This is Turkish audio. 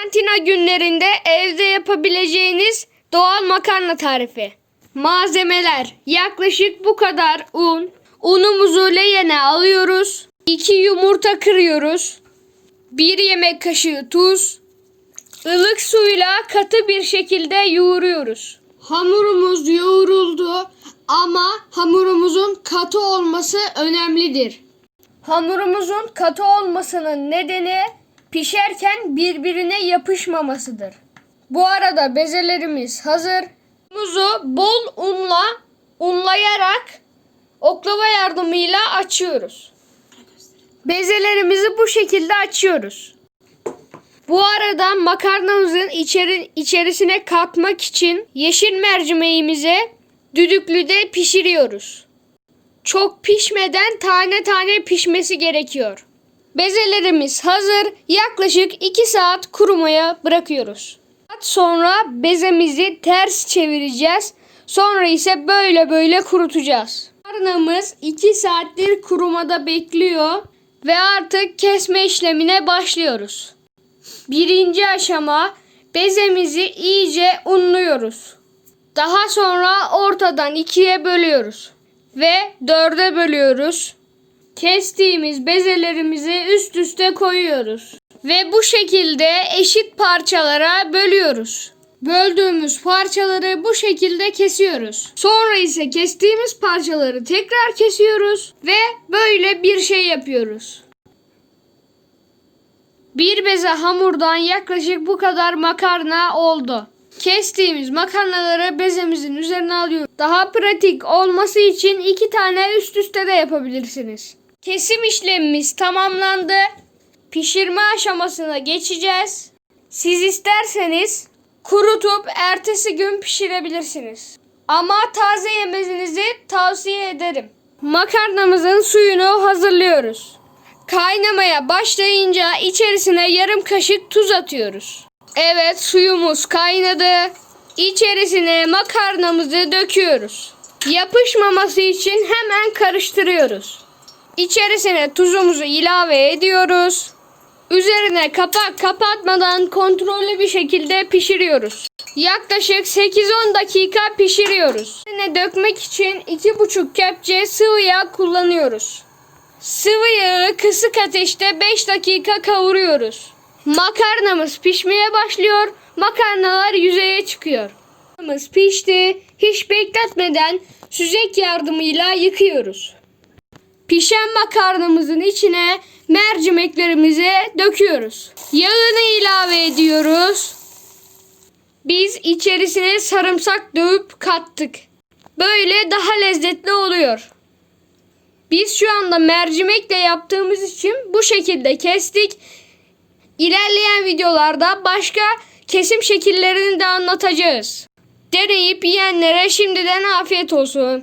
Karantina günlerinde evde yapabileceğiniz doğal makarna tarifi. Malzemeler yaklaşık bu kadar un. Unumuzu leğene alıyoruz. 2 yumurta kırıyoruz. 1 yemek kaşığı tuz. ılık suyla katı bir şekilde yoğuruyoruz. Hamurumuz yoğruldu ama hamurumuzun katı olması önemlidir. Hamurumuzun katı olmasının nedeni pişerken birbirine yapışmamasıdır. Bu arada bezelerimiz hazır. Hamurumuzu bol unla unlayarak oklava yardımıyla açıyoruz. Bezelerimizi bu şekilde açıyoruz. Bu arada makarnamızın içeri, içerisine katmak için yeşil mercimeğimizi düdüklüde pişiriyoruz. Çok pişmeden tane tane pişmesi gerekiyor. Bezelerimiz hazır. Yaklaşık 2 saat kurumaya bırakıyoruz. Saat Sonra bezemizi ters çevireceğiz. Sonra ise böyle böyle kurutacağız. Makarnamız 2 saattir kurumada bekliyor ve artık kesme işlemine başlıyoruz. Birinci aşama bezemizi iyice unluyoruz. Daha sonra ortadan ikiye bölüyoruz ve dörde bölüyoruz. Kestiğimiz bezelerimizi üst üste koyuyoruz ve bu şekilde eşit parçalara bölüyoruz. Böldüğümüz parçaları bu şekilde kesiyoruz. Sonra ise kestiğimiz parçaları tekrar kesiyoruz ve böyle bir şey yapıyoruz. Bir beze hamurdan yaklaşık bu kadar makarna oldu. Kestiğimiz makarnaları bezemizin üzerine alıyoruz. Daha pratik olması için iki tane üst üste de yapabilirsiniz. Kesim işlemimiz tamamlandı. Pişirme aşamasına geçeceğiz. Siz isterseniz kurutup ertesi gün pişirebilirsiniz. Ama taze yemenizi tavsiye ederim. Makarnamızın suyunu hazırlıyoruz. Kaynamaya başlayınca içerisine yarım kaşık tuz atıyoruz. Evet suyumuz kaynadı. İçerisine makarnamızı döküyoruz. Yapışmaması için hemen karıştırıyoruz. İçerisine tuzumuzu ilave ediyoruz. Üzerine kapak kapatmadan kontrollü bir şekilde pişiriyoruz. Yaklaşık 8-10 dakika pişiriyoruz. Üzerine dökmek için 2,5 kepçe sıvı yağ kullanıyoruz. Sıvı yağı kısık ateşte 5 dakika kavuruyoruz. Makarnamız pişmeye başlıyor. Makarnalar yüzeye çıkıyor. Makarnamız pişti. Hiç bekletmeden süzek yardımıyla yıkıyoruz. Pişen makarnamızın içine mercimeklerimizi döküyoruz. Yağını ilave ediyoruz. Biz içerisine sarımsak dövüp kattık. Böyle daha lezzetli oluyor. Biz şu anda mercimekle yaptığımız için bu şekilde kestik. İlerleyen videolarda başka kesim şekillerini de anlatacağız. Deneyip yiyenlere şimdiden afiyet olsun.